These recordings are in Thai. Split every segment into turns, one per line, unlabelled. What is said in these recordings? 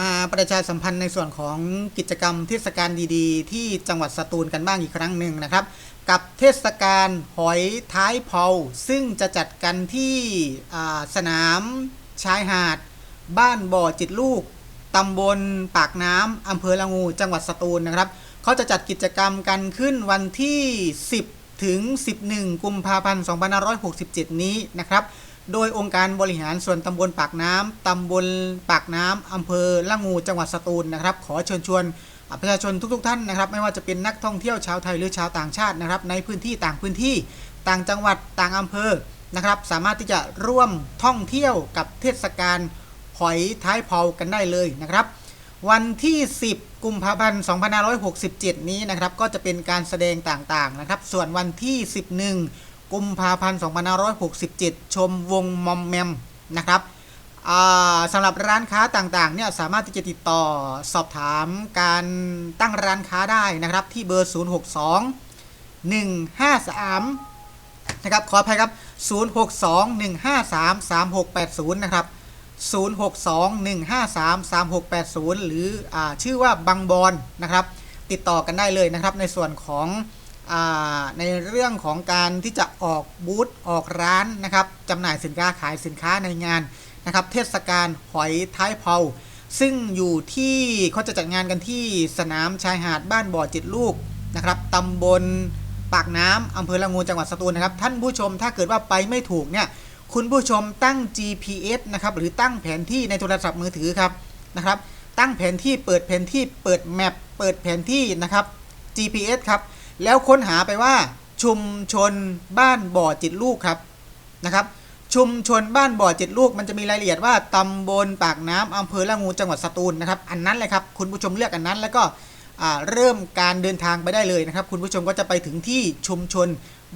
มาประชาสัมพันธ์ในส่วนของกิจกรรมเทศกาลดีๆ ที่จังหวัดสตูลกันบ้างอีกครั้งหนึ่งนะครับ กับเทศกาลหอยท้ายเผาซึ่งจะจัดกันที่สนามชายหาด บ้านบ่อจิตลูกตำบลปากน้ำอำเภอละงูจังหวัดสตูลนะครับเขาจะจัดกิจกรรมกันขึ้นวันที่ 10 ถึง 11 กุมภาพันธ์ 2567 นี้นะครับ โดยองค์การบริหารส่วนตำบลปากน้ำตำบลปากน้ำอำเภอละงูจังหวัดสตูลนะครับ ขอเชิญชวนประชาชนทุก ๆ ท่านนะครับ ไม่ว่าจะเป็นนักท่องเที่ยวชาวไทยหรือชาวต่างชาตินะครับ ในพื้นที่ต่างพื้นที่ต่างจังหวัดต่างอำเภอนะครับ สามารถที่จะร่วมท่องเที่ยวกับเทศกาลหอยท้ายเผากันได้เลยนะครับ วันที่ 10 กุมภาพันธ์ 2567 นี้นะครับ ก็จะเป็นการแสดงต่างๆนะครับ ส่วนวันที่ 11 กุมภาพันธ์2567 ชมวงมอมแมมนะครับสำหรับร้านค้าต่างๆเนี่ยสามารถที่จะติดต่อสอบถามการตั้งร้านค้าได้นะครับที่เบอร์ 062 153 นะครับขออภัยครับ 062 153 3680 นะครับ 0621533680 หรืออชื่อว่าบังบอนนะครับ ติดต่อกันได้เลยนะครับในส่วนของ ในเรื่องของการที่จะออกบูธออกร้านนะครับจำหน่ายสินค้าขายสินค้าในงานนะครับ เทศกาลหอยท้ายเผาซึ่งอยู่ที่เขาจะจัดงานกันที่สนามชายหาดบ้านบ่อจิตลูกนะครับตำบลปากน้ำอำเภอละงูจังหวัดสตูลนะครับ ท่านผู้ชมถ้าเกิดว่าไปไม่ถูกเนี่ยคุณผู้ชมตั้ง GPS นะครับหรือตั้งแผนที่ในโทรศัพท์มือถือครับนะครับ ตั้งแผนที่เปิดแผนที่เปิดแมปเปิดแผนที่นะครับ GPS ครับ แล้วค้นหาไปว่าชุมชนบ้านบ่อจิตลูกครับนะครับ ชุมชนบ้านบ่อจิตลูก มันจะมีรายละเอียดว่าตำบลปากน้ำอำเภอละงูจังหวัดสตูลนะครับ อันนั้นเลยครับคุณผู้ชมเลือกอันนั้นแล้วก็เริ่มการเดินทางไปได้เลยนะครับ คุณผู้ชมก็จะไปถึงที่ชุมชน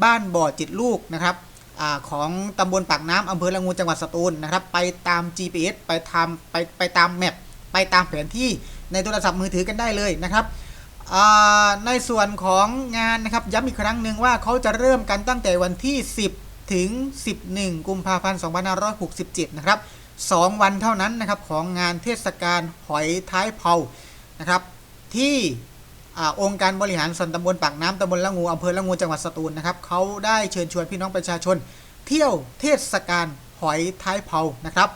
บ้านบ่อจิตลูกนะครับอของตำบลปากน้ำอำเภอละงูจังหวัดสตูลนะครับ ไปตาม GPS ไปทำไปไปตามแมปไปตามแผนที่ในโทรศัพท์มือถือกันได้เลยนะครับ ในส่วนของงานนะครับย้ำอีกครั้งหนึ่งว่าเขาจะเริ่มกันตั้งแต่วันที่ 10 ถึง 11 กุมภาพันธ์ 2567 นะครับ 2 วันเท่านั้นนะครับของงานเทศกาลหอยท้ายเผานะครับที่อองค์การบริหารส่วนตำบลปากน้ำตำบลละงูอำเภอละงูจังหวัดสตูลนะครับเขาได้เชิญชวนพี่น้องประชาชน เที่ยวเทศกาลหอยท้ายเผานะครับ